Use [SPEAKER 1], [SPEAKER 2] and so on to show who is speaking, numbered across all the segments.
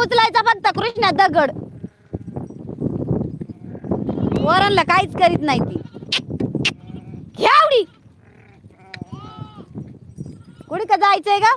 [SPEAKER 1] उचलायचा फक्त कृष्णा दगड. वरणला काहीच करीत नाही ती. घ्यावडी कुठे का जायचंय का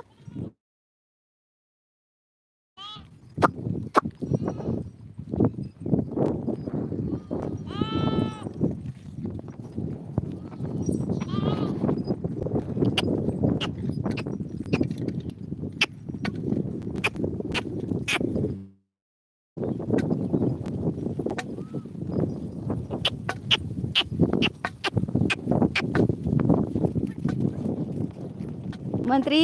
[SPEAKER 1] मंत्री?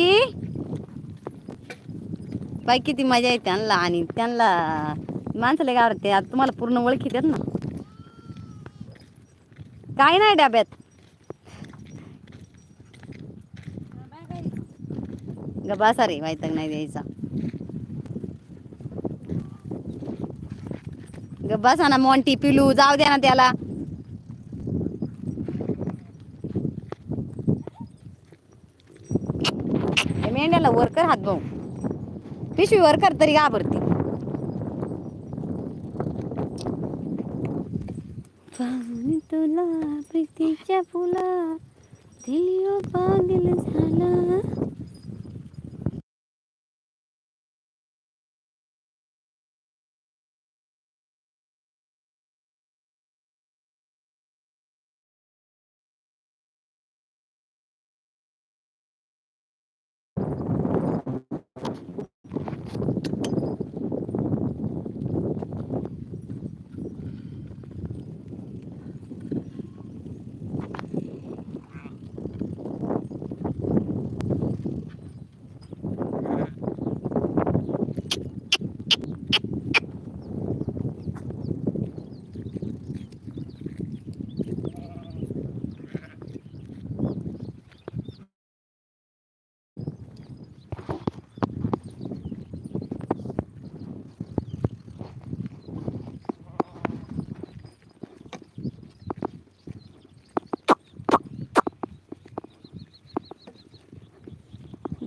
[SPEAKER 1] बाई किती मजा येते त्यांना आणि त्यांना माणसाला काय आता तुम्हाला पूर्ण ओळखी देत ना? काय नाही डब्यात. गबा सारे वायतक नाही द्यायचा. ग ना मोंटी पिलू जाऊ द्या ना त्याला. त्या वर कर हात भाऊ पिशवी वर कर तरी घाबरती. तुला प्रीतीच्या फुला दिलिओ हो पागल झाला.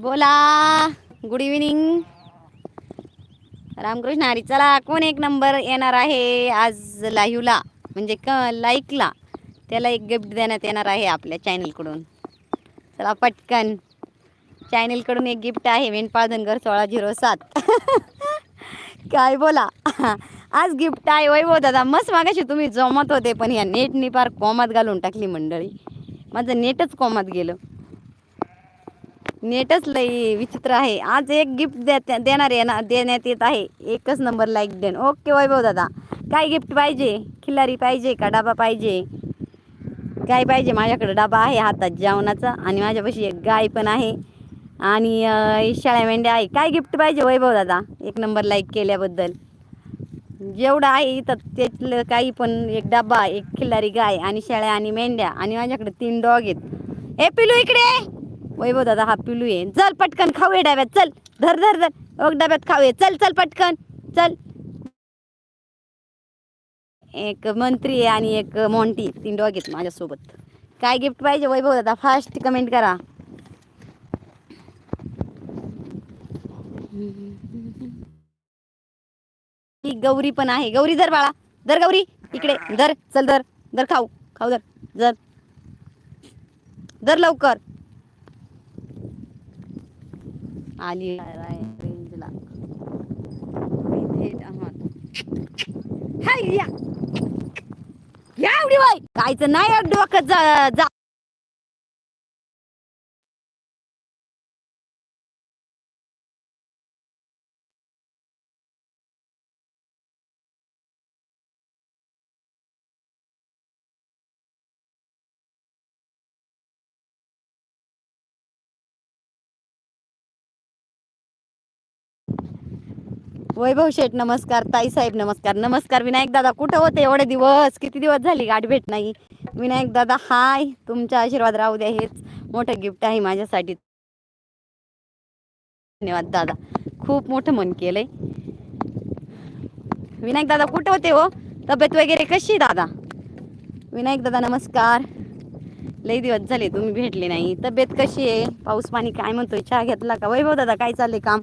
[SPEAKER 1] बोला. गुड इव्हिनिंग रामकृष्ण हरी चला कोण एक नंबर येणार आहे आज लाईव्हला? म्हणजे क लाईकला त्याला एक गिफ्ट देण्यात येणार आहे आपल्या चॅनलकडून चला पटकन. चॅनलकडून एक गिफ्ट आहे मेंढपाळ धनगर सोळा झिरो सात. काय बोला. आज गिफ्ट आहे वैभव हो दादा मस्त मागाशी तुम्ही जमत होते पण या नेटनी फार कोमात घालून टाकली मंडळी. माझं नेटच कोमात गेलं. नेटच लई विचित्र आहे. आज एक गिफ्ट द्या देणार आहे ना देण्यात येत आहे. एकच नंबर लाईक देन. ओके वैभव दादा. काय गिफ्ट पाहिजे? खिल्लारी पाहिजे का डबा पाहिजे? काय पाहिजे? माझ्याकडे डबा आहे हातात जेवणाचा आणि माझ्यापाशी एक गाय पण आहे. आणि शाळ्या मेंढ्या आहे. काय गिफ्ट पाहिजे वैभव दादा? एक नंबर लाईक केल्याबद्दल. जेवढं आहे इथं त्यातलं काही पण एक डबा एक खिल्लारी गाय आणि शाळ्या आणि मेंढ्या आणि माझ्याकडे तीन डॉग आहेत. ए पिलू इकडे! वैभव दादा हा पिलू ये चल पटकन खाऊये डब्यात चल. धर धर धर. ओक डब्यात खाऊये. चल चल पटकन. चल. एक मंत्री आहे आणि एक मोंटी तीन डॉग आहेत माझ्यासोबत. काय गिफ्ट पाहिजे वैभव दादा? फास्ट कमेंट करा. ही गौरी पण आहे. गौरी धर बाळा. धर गौरी. इकडे. धर. चल धर. धर खाऊ. खाऊ धर. धर. धर लवकर. आली आहे रेंजला. थेट आहात हाय या. एवढी बाई. कायचं नाही डोकं जा वैभव शेठ नमस्कार. ताई साहेब नमस्कार. नमस्कार विनायक दादा. कुठं होते? एवढे दिवस किती दिवस झाली गाठ भेट नाही? विनायक दादा हाय. तुमचा आशीर्वाद राहू द्या. हेच मोठं गिफ्ट आहे माझ्यासाठी. धन्यवाद दादा. खूप मोठं मन केलंय. विनायक दादा कुठं होते हो? तब्येत वगैरे कशी आहे दादा? विनायक दादा नमस्कार. लई दिवस झाले तुम्ही भेटले नाही. तब्येत कशी आहे? पाऊस पाणी काय म्हणतोय? चहा घेतला का? वैभव दादा काय चालले काम?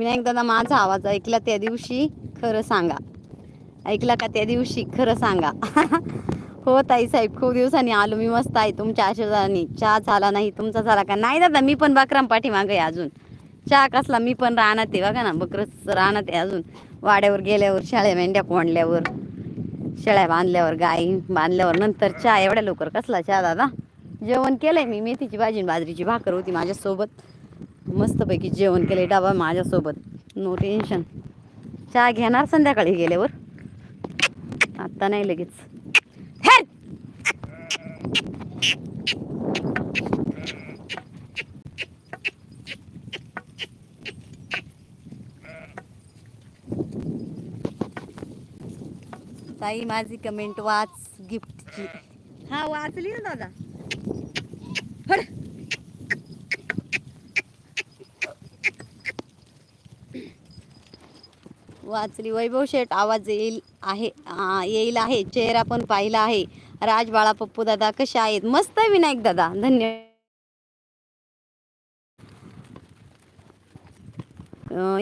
[SPEAKER 1] विनायक दादा माझा आवाज ऐकला त्या दिवशी खरं सांगा. ऐकला का त्या दिवशी खरं सांगा. हो ताई साहेब खूप दिवसांनी आलो मी मस्त आहे. तुमच्या आशीर्वादाने. चहा झाला नाही तुमचा झाला का? नाही दादा मी पण बकराम पाठीमागे मागे अजून. चहा कसला मी पण राहणार आहे बघा ना बकरच राहणार आहे अजून. वाड्यावर गेल्यावर शाळ्या मेंढ्या कोंडल्यावर शेळ्या बांधल्यावर गाई बांधल्यावर नंतर चहा एवढ्या लवकर कसला चहा दादा? जेवण केलंय मी मेथीची भाजी आणि बाजरीची भाकर होती माझ्यासोबत. मस्तपैकी जेवण केले डबा माझ्यासोबत. नो टेन्शन चहा घेणार संध्याकाळी गेल्यावर? आत्ता नाही लगेच! ताई माझी कमेंट वाच गिफ्टची हा वाचली ना दादा. वाचली. वैभव शेठ आवाज येईल आहे येईल आहे. चेहरा पण पाहिला आहे. राज बाळा पप्पू दादा कसे आहेत? मस्त आहे विनायक दादा. धन्यवाद.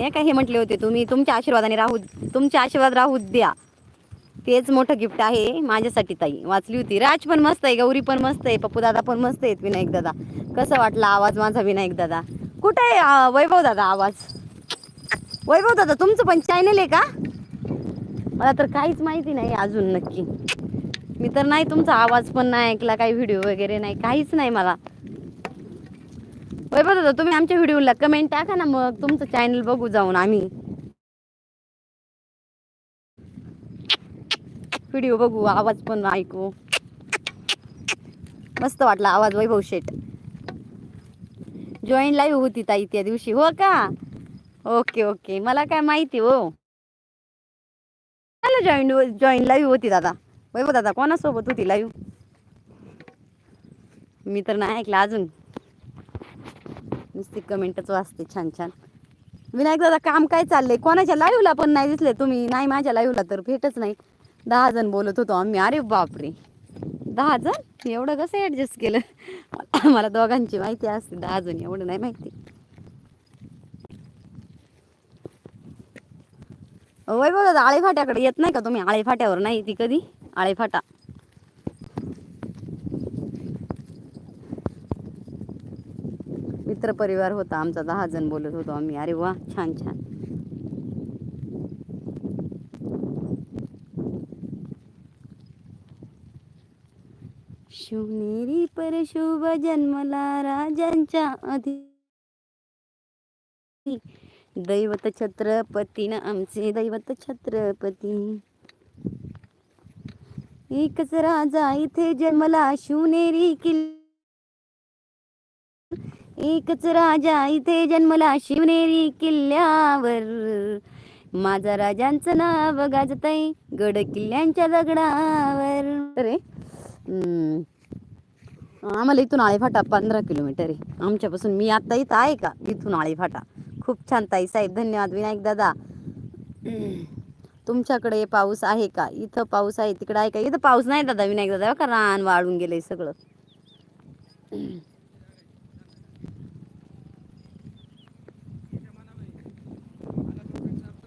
[SPEAKER 1] या काय हे म्हटले होते तुम्ही? तुमच्या आशीर्वादाने राहू तुमचे आशीर्वाद राहू द्या. तेच मोठं गिफ्ट आहे माझ्यासाठी ताई. वाचली होती. राज पण मस्त आहे गौरी पण मस्त आहे पप्पू दादा पण मस्त आहेत विनायक दादा. कसं वाटला आवाज माझा विनायक दादा? कुठे आहे वैभव दादा आवाज? वैभव दादा तुमचं पण चॅनल आहे का? मला तर काहीच माहिती नाही अजून नक्की. मी तर नाही तुमचा आवाज पण नाही ऐकला काही व्हिडिओ वगैरे नाही काहीच नाही मला. वैभव दादा तुम्ही आमच्या व्हिडिओला कमेंट टाका ना मग तुमचं चॅनल बघू जाऊन आम्ही. व्हिडिओ बघू आवाज पण ऐकू. मस्त वाटला आवाज वैभव शेट जॉईन लाईव्ह होती ताई त्या दिवशी हो का? Okay okay. मला काय माहिती हो. जॉईन जॉईन लाईव्ह होती दादा. वैभव दादा कोणासोबत होती लाईव्ह मी तर नाही ऐकलं अजून. नुसती कमेंटच वाचते छान छान. विनायक दादा काम काय चाललंय? कोणाच्या लाईव्हला पण नाही दिसले तुम्ही. नाही माझ्या लाईव्हला तर भेटच नाही. दहा जण बोलत होतो आम्ही. अरे बापरे. दहा जण? एवढं कसं ॲडजस्ट केलं? मला दोघांची माहिती असते. दहा जण एवढं नाही माहिती. वैभव दादा आळे फाट्याकडे येत नाही का तुम्ही? आळेफाट्यावर नाही ती कधी? आळेफाटा. मित्र परिवार होता आमचा दहा जण बोलत होतो आम्ही. अरे वा छान छान. शिवनेरी पर शुभ जन्मला राजांच्या आधी दैवत छत्रपती ना आमचे दैवत छत्रपती एकच राजा इथे जन्मला शिवनेरी किल्ला. एकच राजा इथे जन्मला शिवनेरी किल्ल्यावर. माझा राजांचं नाव गाजतय गड किल्ल्यांच्या दगडावर. अरे आम्हाला इथून आळेफाटा पंधरा किलोमीटर आहे. आमच्यापासून मी आता इथं आहे का? इथून आळेफाटा. खूप छान ताई साहेब धन्यवाद. विनायक दादा. तुमच्याकडे पाऊस आहे का? इथं पाऊस आहे तिकडे आहे का? इथं पाऊस नाही दादा विनायक दादा. का रान वाळून गेलंय सगळं?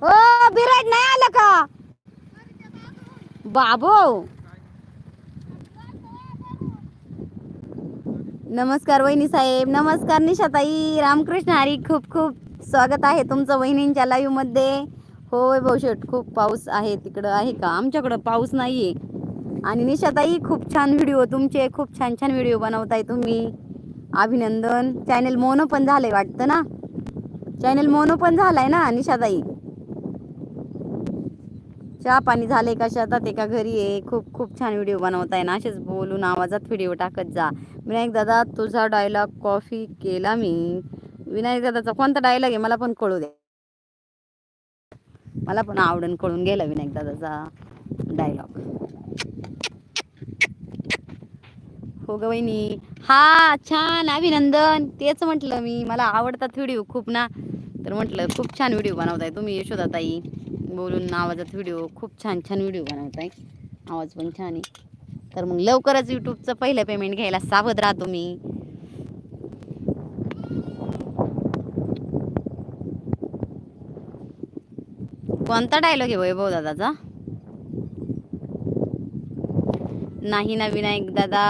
[SPEAKER 1] हो बिराट नाही आलं का? बाबो! नमस्कार वहिनी साहेब. नमस्कार निशाताई. रामकृष्ण हरी खूप खूप. स्वागत आहे तुमचं वहिनींच्या लाईव्हमध्ये. होय भाऊशेट खूप पाऊस आहे तिकडं. आहे का? आमच्याकडं पाऊस नाहीये. आणि निशाताई खूप छान व्हिडिओ तुमचे. खूप छान छान व्हिडिओ बनवताय तुम्ही. अभिनंदन. चॅनल मोनो पण झालंय वाटतं ना? चॅनल मोनो पण झालाय ना निशाताई? चहा पाणी झाले का शेतात? एका घरी आहे. खूप खूप छान व्हिडिओ बनवताय ना. असेच बोलून आवाजात व्हिडिओ टाकत जा. विनायक दादा तुझा डायलॉग कॉफी केला मी. विनायक दादाचा कोणता डायलॉग आहे मला पण कळू द्या मला पण आवडून कळून गेला विनायक दादाचा डायलॉग हो ग वहिनी. हा छान अभिनंदन. तेच म्हटलं मी मला आवडतात व्हिडिओ खूप ना. तर म्हटलं खूप छान व्हिडिओ बनवताय तुम्ही यशोदाताई बोलून आवाजात व्हिडिओ खूप छान छान व्हिडिओ बनवताय. आवाज पण छान आहे. तर मग लवकरच यूट्यूबचं पहिलं पेमेंट घ्यायला सावध राहा तुम्ही. कोणता डायलॉग आहे वैभव दादाचा? नाही ना विनायक दादा.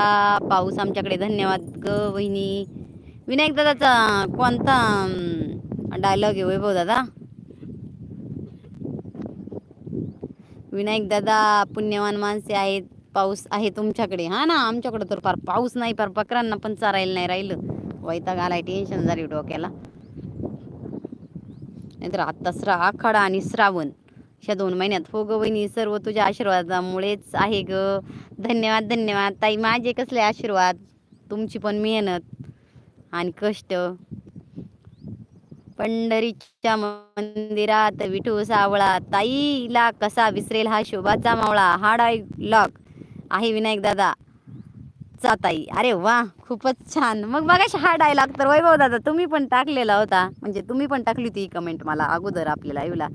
[SPEAKER 1] पाऊस आमच्याकडे धन्यवाद ग वहिनी. विनायक दादाचा कोणता डायलॉग आहे वैभव दादा? विनायक दादा पुण्यवान माणसे आहेत पाऊस आहे तुमच्याकडे. हा ना आमच्याकडे तर फार पाऊस नाही फार बकरांना पण चारायला नाही राहिलं. वैताग आलाय टेन्शन झाली डोक्याला. नाहीतर आता श्रा आखाडा आणि श्रावण. ह्या दोन महिन्यात हो ग वहिनी सर्व तुझ्या आशीर्वादामुळेच आहे ग. धन्यवाद धन्यवाद. ताई माझे कसले आशीर्वाद? तुमची पण मेहनत आणि कष्ट. पंढरीच्या मंदिरात विठू सावळा. ताईला कसा विसरेल हा शोभाचा मावळा? हा डायलॉग आहे विनायक दादा. ताई अरे वा खूपच छान. मग बघा हा डायलॉग तर वैभव दादा तुम्ही पण टाकलेला होता. म्हणजे तुम्ही पण टाकली होती कमेंट मला अगोदर आपल्या येऊला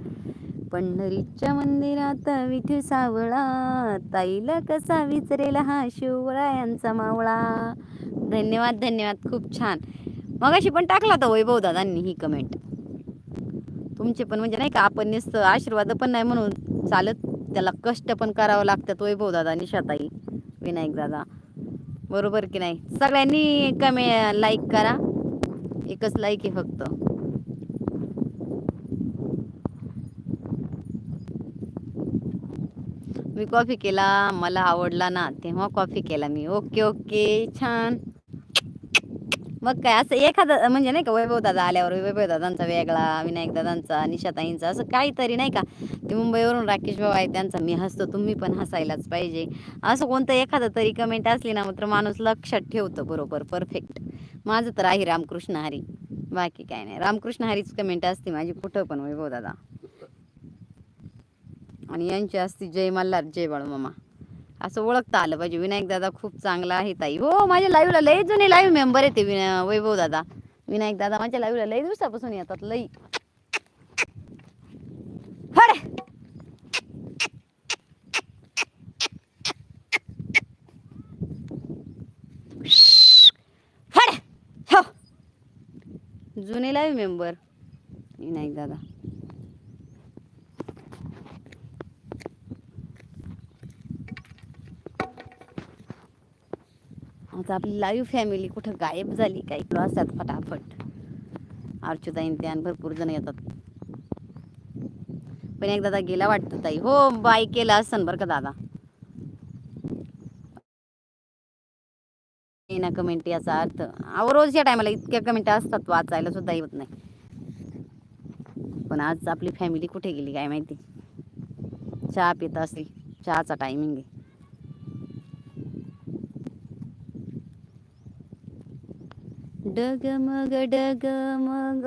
[SPEAKER 1] पंढरीच्या मंदिरात विठू सावळा ताईला कसा विचरेला हा शिवरायांचा मावळा. धन्यवाद धन्यवाद खूप छान. मग अशी पण टाकला होता वैभव दादांनी ही कमेंट तुमचे पण म्हणजे नाही का आपण नुसतं आशीर्वाद पण नाही म्हणून चालत त्याला कष्ट पण करावं लागतात वैभव दादा निशाताई विनायक दादा. बरोबर की नाही? सगळ्यांनी कमे लाईक करा. एकच लाईक आहे फक्त. मी कॉफी केला मला आवडला ना तेव्हा कॉफी केला मी. ओके ओके छान. मग काय असं एखादं म्हणजे नाही का वैभव दादा आल्यावर वैभव दादांचा वेगळा विनायक दादांचा निशाताईंचा असं काहीतरी नाही का. ते मुंबईवरून राकेश भाऊ आहे त्यांचा मी हसतो तुम्ही पण हसायलाच पाहिजे. असं कोणतं एखादं तरी कमेंट असली ना मात्र माणूस लक्षात ठेवतो बरोबर परफेक्ट माझं तर आहे रामकृष्ण हरी. बाकी काय नाही. रामकृष्ण हरीच कमेंट असते माझी कुठं पण वैभव दादा. आणि यांची असती जय मल्हार जय बाळू मामा असं ओळखता आलं पाहिजे. विनायक दादा खूप चांगला आहे ताई. हो माझ्या लाईव्हला लय जुने लाईव्ह मेंबर येते ते वैभव दादा. विनायक दादा माझ्या लाईव्हला लय दिवसापासून येतात लई. हो. जुने लाईव्ह मेंबर विनायक दादा. आज आपली लाईव्ह फॅमिली कुठं गायब झाली काही किलो असतात फटाफट. अर्चुताईन त्यान भरपूर जण येतात. पण एक दादा गेला वाटतं ताई. हो बाय केला असन बरं का दादा. ना कमेंट याचा अर्थ. अहो रोज या टायमाला इतक्या कमेंट असतात वाचायला सुद्धा येत नाही. पण आज आपली फॅमिली कुठे गेली काय माहिती? चहा पित असेल. चहाचा टायमिंग आहे. डगमग डगमग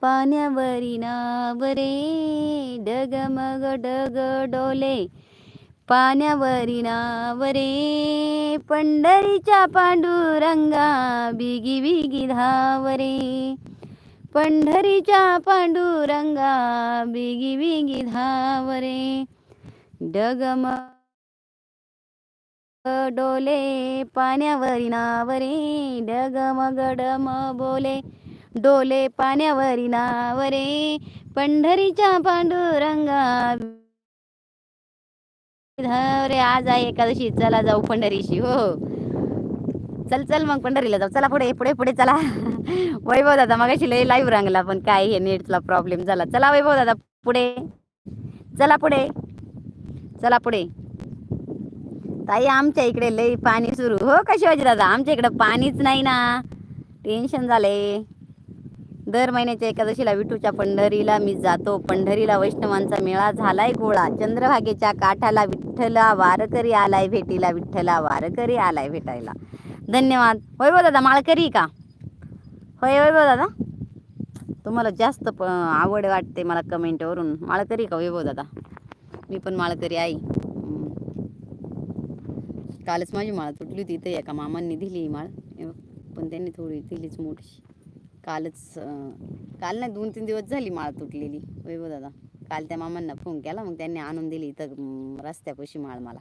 [SPEAKER 1] पाण्यावरी नावरे. डगमग डग डोले पाण्यावरी नावरे. पंढरीच्या पांडुरंगा बिगी बिगी धावरे. पंढरीच्या पांडुरंगा बिगी बिगी धावरे. डगमग डोले पाण्यावरी नावरे डगमगडम बोले. डोले पाण्यावरी नावरे पंढरीच्या पांडुरंगा रे आज आहे एकादशी चला जाऊ पंढरीशी हो. चल चल मग पंढरीला जाऊ. चला पुढे पुढे पुढे चला. वैभव दादा मग लय लाईव्ह रांगला पण काय हे नेटचा प्रॉब्लेम झाला. चला वैभव दादा पुढे. चला पुढे. चला पुढे. ताई आमच्या इकडे लई पाणी सुरू. हो का शिवाजी दादा? आमच्या इकडे पाणीच नाही ना. टेन्शन झाले दर महिन्याच्या एकादशीला विठूच्या पंढरीला मी जातो. पंढरीला वैष्णवांचा मेळा झालाय गोळा. चंद्रभागेच्या काठाला विठ्ठला वारकरी आलाय भेटीला. विठ्ठला वारकरी आलाय भेटायला. धन्यवाद. वैभव दादा माळकरी का? होय वैभव दादा. तुम्हाला जास्त प आवड वाटते मला कमेंटवरून माळकरी का वैभव दादा? मी पण माळकरी आई कालच माझी माळ तुटली होती इथे एका मामांनी दिली ही माळ. पण त्यांनी थोडी दिलीच मोठी कालच काल नाही दोन तीन दिवस झाली माळ तुटलेली. वैभव दादा काल त्या मामांना फोन केला मग त्यांनी आणून दिली इथं रस्त्यापाशी माळ मला.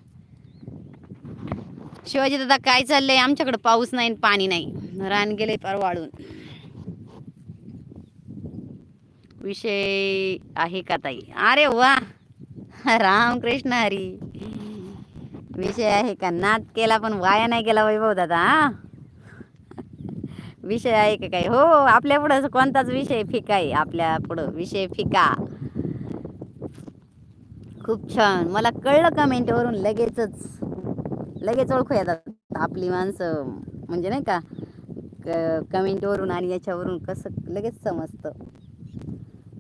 [SPEAKER 1] शिवाजी दादा काय चाललंय? आमच्याकडे पाऊस नाही आणि पाणी नाही. रान गेले पार वाढून विषय आहे का ताई? अरे वा! रामकृष्ण हरी. विषय आहे का? नाद केला पण वाया नाही गेला वैभव दादा हा? विषय आहे का काय हो, हो आपल्या पुढं कोणताच विषय फिका आहे आपल्या पुढं. विषय फिका. खूप छान. मला कळलं कमेंटवरून लगेचच. लगेच ओळखू येतात आपली माणसं. म्हणजे नाही का क कमेंटवरून आणि याच्यावरून कसं लगेच समजतं.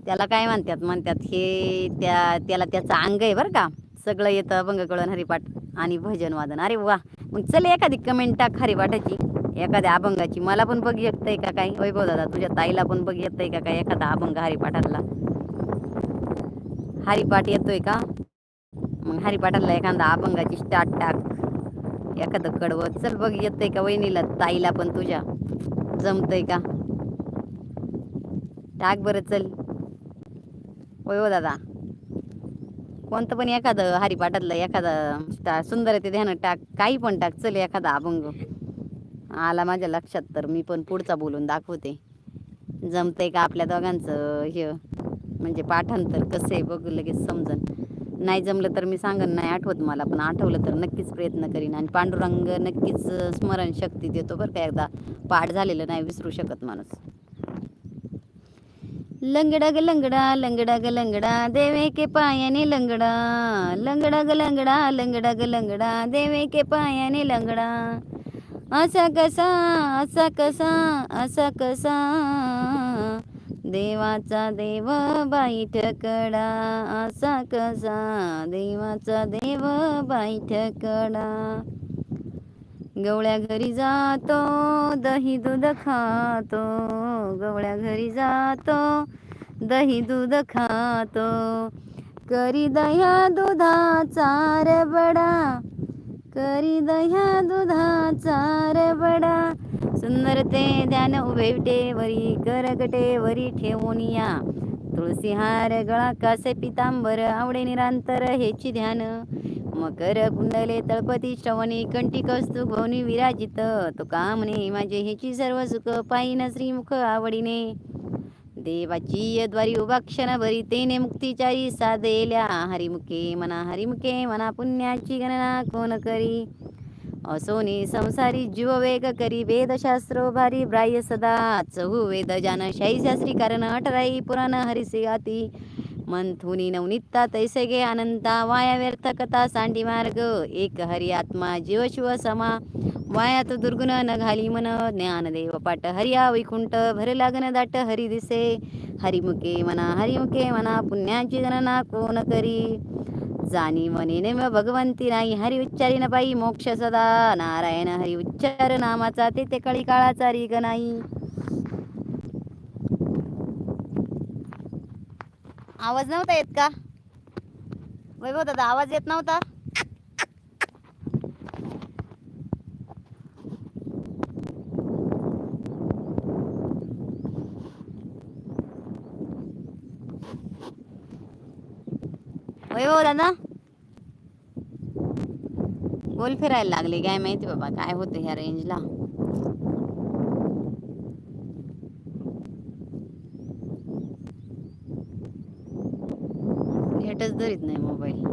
[SPEAKER 1] त्याला काय म्हणतात? म्हणतात हे त्या त्याला त्याचं अंग आहे बरं का. सगळं येतं अभंग कळण हरिपाठ आणि भजन वादन अरे वा. मग चल एखादी कमेंट टाक हरिपाठाची एखाद्या अभंगाची. मला पण बघ येतय का काय? वैभव दादा तुझ्या ताईला पण बघ येतय का काय? एखादा अभंग हरिपाठातला. हरिपाठ येतोय का? मग हरिपाठातला एखादा अभंगाची स्टार्ट टाक. एखादं कडवं. चल बघ येतंय का वहिनीला? ताईला पण तुझ्या. जमतंय का? टाक बरं चल. वैभव दादा. कोणतं पण एखादं हरिपाठातलं एखादं सुंदर ते ध्यान टाक काही पण टाक चल एखादा अभंग. आला माझ्या लक्षात तर मी पण पुढचा बोलून दाखवते. जमतंय का आपल्या दोघांचं हे? म्हणजे पाठांतर कसं आहे बघ लगेच समजन. नाही जमलं तर मी सांगन नाही आठवत मला पण आठवलं तर नक्कीच प्रयत्न करीन. आणि पांडुरंग नक्कीच स्मरणशक्ती देतो बरं का एकदा. पाठ झालेलं नाही विसरू शकत माणूस. लंगडा ग लंगडा लंगडा ग लंगडा देवे के पायाने लंगडा. लंगडा ग लंगडा लंगडा ग लंगडा देवे के पायाने लंगडा. असा कसा असा कसा असा कसा. देवाचा देव बाई ठकडा असा कसा. देवाचा देव बाई ठकडा. गवळ्या घरी जातो दही दूध खातो. गवळ्या घरी जातो दही दूध खातो. करी दह्या दुधाचा रे बडा करी दह्या दुधाचा रे बडा सुंदर ते ध्यान उभे विटेवरी करगटेवरी ठेवून या. तुळसी हार गळा कासे पितांबर आवडे निरांतर हेची ध्यान. मकर कुंडले तळपती श्रवणी कंठी कस्तु भवनी विराजित. तो कामने माझे हेची सर्व सुख पायीन श्रीमुख आवडीने. देवाची द्वारी उभा क्षण भरी तेने मुक्तीचारी साधेल्या. हरिमुखे मना हरिमुखे मना पुण्याची गणना कोण करी? असोनी संसारी जीव वेग करी वेदशास्त्रो भारी ब्राह्य सदा. चहु वेद जान शाही शास्त्री कारण अठराई पुराण हरिसी गाती मंथुनी नवनित्ता तैसे गे अनंता वाया व्यर्थ कथा सांडी मार्ग. एक हरी आत्मा जीव शिव समा. वायात दुर्गुण न घाली मन ज्ञानदेव पाट हरिया वैकुंठ भर लागन दाट हरी दिसे. हरिमुखे मना हरिमुखे मना पुण्याची गणना कोण करी? जाणी मने नेम भगवंती नाही हरि उच्चारी न पाई मोक्ष सदा. नारायण हरि उच्चार नामाचा ते ते कळी काळाचा रिग नाही. आवाज नव्हता येत का? वैभव दादा आवाज येत नव्हता? वैभव दादा गोल फिरायला लागले काय माहिती बाबा काय होतं ह्या रेंजला नेटच धरीत नाही मोबाईल